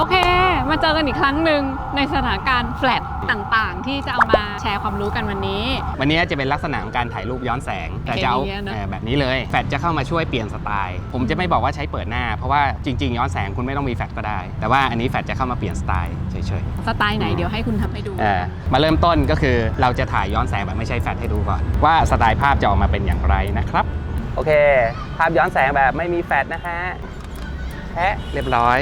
โอเค มาเจอกันอีกครั้งหนึ่งในสถานการณ์แฟลตต่างๆ ที่จะเอามาแชร์ความรู้กันวันนี้ วันนี้จะเป็นลักษณะของการถ่ายรูปย้อนแสงแต่จะเอาอย่างเงี้ยเนอะเอ่อแบบนี้เลย แฟลชจะเข้ามาช่วยเปลี่ยนสไตล์ ผมจะไม่บอกว่าใช้เปิดหน้า เพราะว่าจริง ๆ ย้อนแสงคุณไม่ต้องมีแฟลชก็ได้ แต่ว่าอันนี้แฟลชจะเข้ามาเปลี่ยนสไตล์เฉยสไตล์ไหนเดี๋ยวให้คุณทำให้ดูๆเอ่อมาเริ่มต้นก็คือเราจะถ่ายย้อนแสงแบบไม่ใช้แฟลชให้ดูก่อน ว่าสไตล์ภาพจะออกมาเป็นอย่างไรนะครับ โอเค ภาพย้อนแสงแบบไม่มีแฟลชนะฮะแพะเรียบร้อย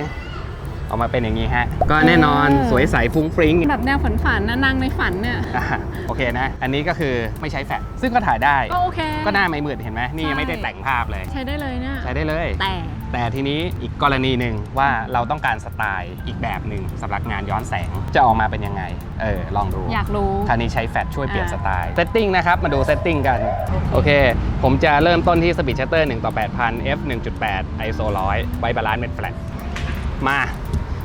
ออกมาเป็นอย่างนี้ฮะ ก็แน่นอนสวยใสฟุ้งฟริ้งแบบแนวฝันๆนะนางในฝันเนี่ยอะโอเคนะ อันนี้ก็คือไม่ใช้แฟลชซึ่งก็ถ่ายได้ ก็โอเค ก็หน้าไม่มืดเห็นไหมนี่ยังไม่ได้แต่งภาพเลย ใช้ได้เลยเนี่ยใช้ได้เลย แต่ แต่ทีนี้อีกกรณีหนึ่งว่าเราต้องการสไตล์อีกแบบหนึ่งสำหรับงานย้อนแสงจะออกมาเป็นยังไง เออลองดูอยากรู้คราวนี้ใช้แฟลชช่วยเปลี่ยนอ่าสไตล์เซตติ้งนะครับมาดูเซตติ้งกันโอเค ผมจะเริ่มต้นที่ Speed Shutter 1ต่อ8,000 f 1.8 ISO 100ไว้บาลานซ์เป็นแฟลชมา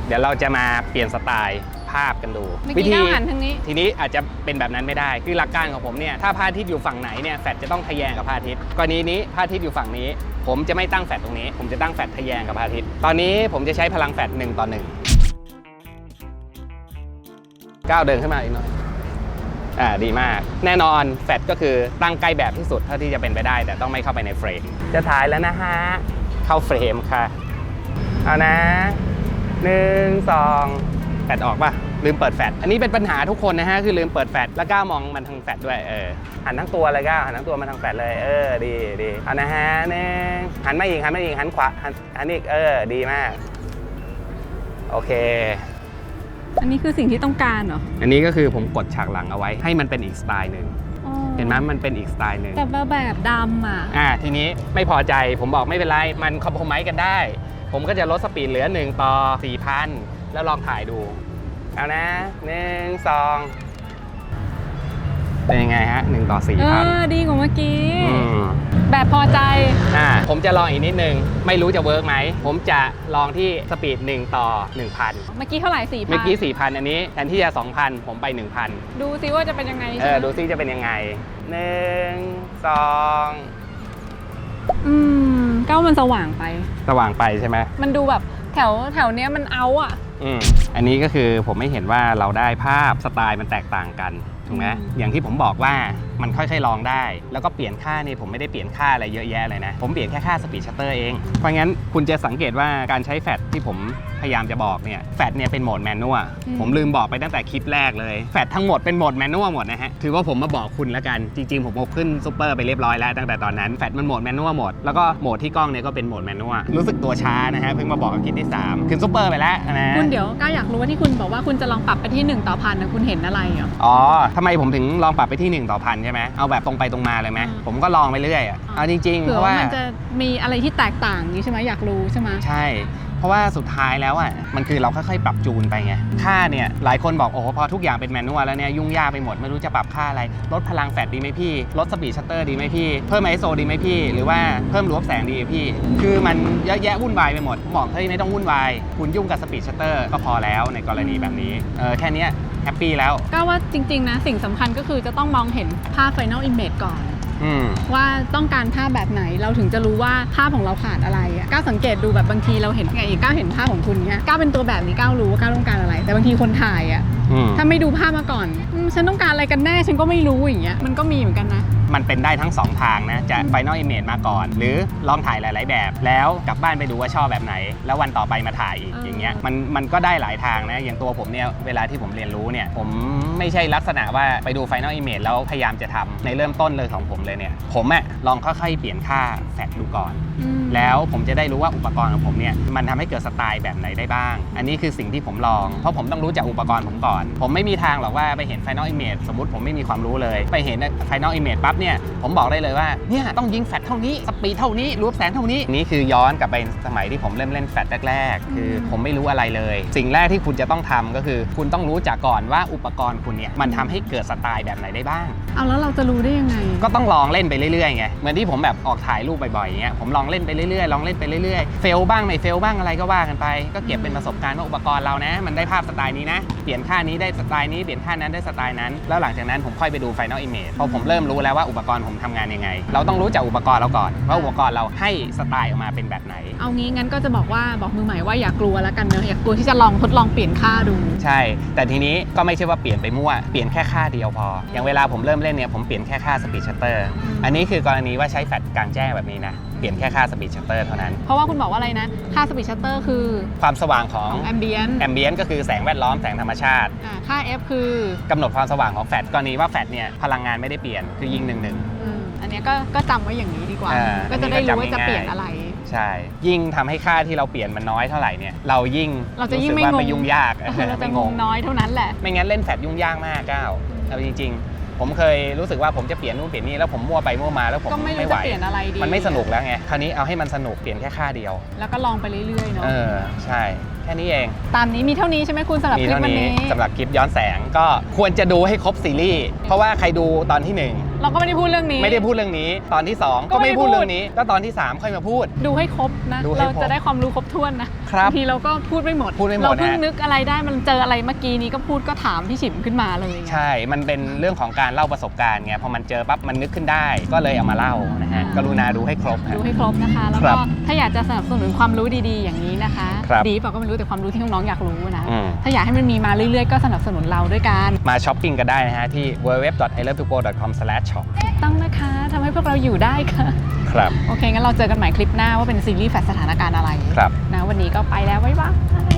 เดี๋ยวเราจะมาเปลี่ยนสไตล์ภาพกันดูเมื่อกี้ก้าวหันทางนี้ ทีนี้อาจจะเป็นแบบนั้นไม่ได้ คือหลักการของผมเนี่ยถ้าพระอาทิตย์อยู่ฝั่งไหนเนี่ยแฟลชจะต้องทะแยงกับพระอาทิตย์กรณีนี้พระอาทิตย์อยู่ฝั่งนี้ ผมจะไม่ตั้งแฟลชตรงนี้ ผมจะตั้งแฟลชทะแยงกับพระอาทิตย์ตอนนี้ผมจะใช้พลังแฟลช1ต่อ1ก้าวเดินขึ้นมาอีกหน่อยอ่าดีมาก แน่นอนแฟลชก็คือตั้งใกล้แบบที่สุดเท่าที่จะเป็นไปได้ แต่ต้องไม่เข้าไปในเฟรมจะถ่ายแล้วนะฮะเข้าเฟรมค่ะเอานะ หนึ่งสองแฟดออกป่ะ ลืมเปิดแฟดอันนี้เป็นปัญหาทุกคนนะฮะ คือลืมเปิดแฟดแล้วก้าวมองมันทางแฟดด้วย เออ หันทั้งตัวเลยก้าวหันทั้งตัวมาทางแฟดเลย เออ ดีดีเอานะฮะหนึ่งหันมาอีกหันมาอีกหันขวาหันหันอีก เออ ดีมาก โอเคอันนี้คือสิ่งที่ต้องการเหรอ อันนี้ก็คือผมกดฉากหลังเอาไว้ให้มันเป็นอีกสไตล์หนึ่งอ๋อเห็นไหมมันเป็นอีกสไตล์หนึ่งแต่แบบดำอะ อ่า ทีนี้ไม่พอใจผมบอกไม่เป็นไร มันคอมโพไมซ์กันได้ ผมก็จะลดสปีดเหลือ 1 ต่อ 4,000 แล้วลองถ่ายดู เอานะหนึ่งสองเป็นยังไงฮะ 1 ต่อ เออ 4,000ดีกว่าเมื่อกี้ อืมแบบพอใจ อ่าผมจะลองอีกนิดนึง ไม่รู้จะเวิร์กไหม ผมจะลองที่สปีด 1 ต่อ 1,000 เมื่อกี้เท่าไหร่สี่พันเมื่อกี้4,000 อันนี้แทนที่จะ 2,000 ผมไป 1,000 ดูซิว่าจะเป็นยังไงเอใช่อ ไหมดูซิจะเป็นยังไงหนึ่งสอง อืมก้าวมันสว่างไป สว่างไปใช่ไหมมันดูแบบแถวแถวเนี้ยมันเอาอะ อืมอันนี้ก็คือผมไม่เห็นว่าเราได้ภาพสไตล์มันแตกต่างกันถูกไหมอืมอย่างที่ผมบอกว่ามันค่อยๆลองได้ แล้วก็เปลี่ยนค่านี่ผมไม่ได้เปลี่ยนค่าอะไรเยอะแยะเลยนะ ผมเปลี่ยนแค่ค่าสปีดชัตเตอร์เอง เพราะงั้นคุณจะสังเกตว่าการใช้แฟลชที่ผมพยายามจะบอกเนี่ยแฟลชเนี่ยเป็นโหมดแมนนวลผมลืมบอกไปตั้งแต่คลิปแรกเลยแฟลชทั้งหมดเป็นโหมดแมนนวลหมดนะฮะถือว่าผมมาบอกคุณแล้วกันจริงๆผมเอาขึ้นซูเปอร์ไปเรียบร้อยแล้วตั้งแต่ตอนนั้นแฟลชมันโหมดแมนนวลหมดแล้วก็โหมดที่กล้องเนี่ยก็เป็นโหมดแมนนวลรู้สึกตัวช้านะฮะเพิ่งมาบอกกับคลิปที่สามขึ้นซูเปอร์ไปแล้วนะคุณเดี๋ยวก้าวอยากรู้ว่าที่คุณบอกว่าคุณจะลองปรับไปที่ 1 ต่อพันนะคุณเห็นอะไรเหรออ๋อทำไมผมถึงลองปรับไปที่ 1 ต่อพันใช่ไหมเอาแบบตรงไปตรงมาเลยไหมอืมผมก็ลองไปเรื่อยอะเอาจริงๆเพเผื่อราะว่าว่ามันจะมีอะไรที่แตกต่างนี้ใช่ไหมอยากรู้ใช่ไหมใช่เพ ราะว่าสุดท้ายแล้วอะมันคือเราค่อยๆปรับจูนไปไงค่าเนี่ยหลายคนบอกโอ้โหพอทุกอย่างเป็นแมนนวลแล้วเนี่ยยุ่งยากไปหมดไม่รู้จะปรับค่าอะไรลดพลังแฟลชดีไหมพี่ลดสปีดชัตเตอร์ดีไหมพี่เพิ่มไอโซดีไหมพี่ หรือว่าเพิ่มรูปแสงดีพี่ คือมันเยอะแยะวุ่นวายไปหมดบอกเฮ้ยไม่ต้องวุ่นวายคุณยุ่งกับสปีดชัตเตอร์ก็พอแล้วในกรณีแบบนี้เออแค่นี้แฮปปี้แล้วก้าวว่าจริงๆนะสิ่งสำคัญก็คือจะต้องมองเห็นภาพ Final Image ก่อน ว่าต้องการภาพแบบไหนเราถึงจะรู้ว่าภาพของเราขาดอะไรอะก้าวสังเกตดูแบบบางทีเราเห็นไงก้าวเห็นภาพของคุณเนี้ยก้าวเป็นตัวแบบนี้ก้าวรู้ว่าก้าวต้องการอะไร แต่บางทีคนถ่ายอะอืมถ้าไม่ดูภาพมาก่อนอืมฉันต้องการอะไรกันแน่ฉันก็ไม่รู้อย่างเงี้ยมันก็มีเหมือนกันนะ มันเป็นได้ทั้ง 2 ทางนะ จะ Final Image มาก่อน หรือลองถ่ายหลาย ๆ แบบ แล้วกลับบ้านไปดูว่าชอบแบบไหน แล้ววันต่อไปมาถ่ายอีกเออออย่างเงี้ยมันมันก็ได้หลายทางนะ อย่างตัวผมเนี่ยเวลาที่ผมเรียนรู้เนี่ยผมไม่ใช่ลักษณะว่าไปดู Final Image แล้วพยายามจะทำในเริ่มต้นเลยของผมเลยเนี่ยผมอะลองค่อย ๆ เปลี่ยนค่าแฟลชดูก่อนอืมแล้วผมจะได้รู้ว่าอุปกรณ์ของผมเนี่ยมันทำให้เกิดสไตล์แบบไหนได้บ้าง อันนี้คือสิ่งที่ผมลอง เพราะผมต้องรู้จักอุปกรณ์ผมก่อน ผมไม่มีทางหรอกว่าไปเห็น Final Image สมมติผมไม่มีความรู้เลย ไปเห็น Final Image ปั๊บเนี่ยผมบอกได้เลยว่าเนี่ยต้องยิงแฟลชเท่านี้สปีดเท่านี้รูปแสงเท่านี้นี่คือย้อนกลับไปสมัยที่ผมเริ่มเล่นแฟลชแรกๆ คือผมไม่รู้อะไรเลย สิ่งแรกที่คุณจะต้องทำก็คือ คุณต้องรู้จักก่อนว่าอุปกรณ์คุณเนี่ยมันทำให้เกิดสไตล์แบบไหนได้บ้างเอาแล้วเราจะรู้ได้ยังไง ก็ต้องลองเล่นไปเรื่อยๆไงเหมือนที่ผมแบบออกถ่ายรูปบ่อยๆอย่างเงี้ยผมลองเล่นไปเรื่อยๆลองเล่นไปเรื่อยๆเฟลบ้างไม่เฟลบ้างอะไรก็ว่ากันไป ก็เก็บเป็นประสบการณ์ว่าอุปกรณ์เรานะ มันได้ภาพสไตล์นี้นะเปลี่ยนค่านี้ได้สไตล์นี้เปลี่ยนค่านั้นได้สไตล์นั้น แล้วหลังจากนั้นผมค่อยไปดู Final Image พอผมเริ่มรู้แล้วว่าว่าอุปกรณ์ผมทำงานยังไง เราต้องรู้จักอุปกรณ์เราก่อน ว่าอุปกรณ์เราให้สไตล์ออกมาเป็นแบบไหน เอางี้งั้นก็จะบอกว่าบอกมือใหม่ว่าอย่ากลัวแล้วกันเนอะอย่ากลัวที่จะลองทดลองเปลี่ยนค่าดู ใช่ แต่ทีนี้ก็ไม่ใช่ว่าเปลี่ยนไปมั่ว เปลี่ยนแค่ค่าเดียวพอ อย่างเวลาผมเริ่มเล่นเนี่ยผมเปลี่ยนแค่ค่าสปีดชัตเตอร์อืมอันนี้คือกรณีว่าใช้แฟลชกลางแจ้งแบบนี้นะเปลี่ยนแค่ค่าสปีดชัตเตอร์เท่านั้น เพราะว่าคุณบอกว่าอะไรนะ ค่าสปีดชัตเตอร์คือ ความสว่างของของแอมเบียนแอมเบียนก็คือแสงแวดล้อมแสงธรรมชาติ ค่า F คือกำหนดความสว่างของแฟลชกรณีว่าแฟลชเนี่ยพลังงานไม่ได้เปลี่ยนคือยิงหนึ่งหนึ่งอืมอันเนี้ยก็ก็จำไว้อย่างนี้ดีกว่าอ่าก็จะได้อันนี้ก็รู้ว่าจะจำง่ายๆเปลี่ยนอะไรใช่ ยิ่งทำให้ค่าที่เราเปลี่ยนมันน้อยเท่าไหร่เนี่ย เรายิ่งเราจะยิ่งสึกไม่ว่างงไม่ยุ่งยากเราจะไม่งงน้อยเท่านั้นแหละ ไม่งั้นเล่นแฟลชยุ่งยากมากก้าวเอาจริงๆ ผมเคยรู้สึกว่าผมจะเปลี่ยนนู่นเปลี่ยนนี่แล้วผมมั่วไปมั่วมาแล้วผมก็ไม่รู้ไม่ไหวจะเปลี่ยนอะไรดีมันไม่สนุกแล้วไงคราวนี้เอาให้มันสนุกเปลี่ยนแค่ค่าเดียว แล้วก็ลองไปเรื่อยๆเนาะเออใช่แค่นี้เอง ตามนี้มีเท่านี้ใช่ไหมคุณสำหรับมีคลิปเท่าวันนี้นี้สำหรับคลิปย้อนแสงก็ควรจะดูให้ครบซีรีส์เพราะว่าใครดูตอนที่หนึ่ง เราก็ไม่ได้พูดเรื่องนี้ ไม่ได้พูดเรื่องนี้ ตอนที่สองก็ก็ไม่ไม่พูพูดดเรื่องนี้ก็ตอนที่สามค่อยมาพูด ดูให้ครบนะ ดูให้เราครบจะได้ความรู้ครบถ้วนนะครับบางทีเราก็พูดไม่หมด พูดไม่หมดเราเพิ่งฮะ นึกอะไรได้มันเจออะไรเมื่อกี้นี้ก็พูดก็ถามพี่ฉิมขึ้นมาเลยไง ใช่ มันเป็นเรื่องของการเล่าประสบการณ์ไง พอมันเจอปั๊บมันนึกขึ้นได้ ก็เลยเอามาเล่านะฮะ กรุณาดูให้ครบฮะ ดูให้ครบนะคะ แล้วครัก็บถ้าอยากจะสนับสนุนความรู้ดีๆ อย่างนี้นะคะครับ ดีเปล่าก็ไม่รู้แต่ความรู้ที่น้องๆอยากรู้นะ อืม ถ้าอยากให้มันมีมาเรื่อยๆ ก็สนับสนุนเราด้วยกัน มาช้อปปิ้งกันได้นะฮะ ที่ www.ilovetogo.com/shop ถูกต้องนะคะทำให้พวกเราอยู่ได้ค่ะ ครับ โอเค งั้นเราเจอกันใหม่คลิปหน้าว่าเป็นซีรีส์แฟลชสถานการณ์อะไรครับ นะวันนี้ก็ไปแล้ว บ๊ายบาย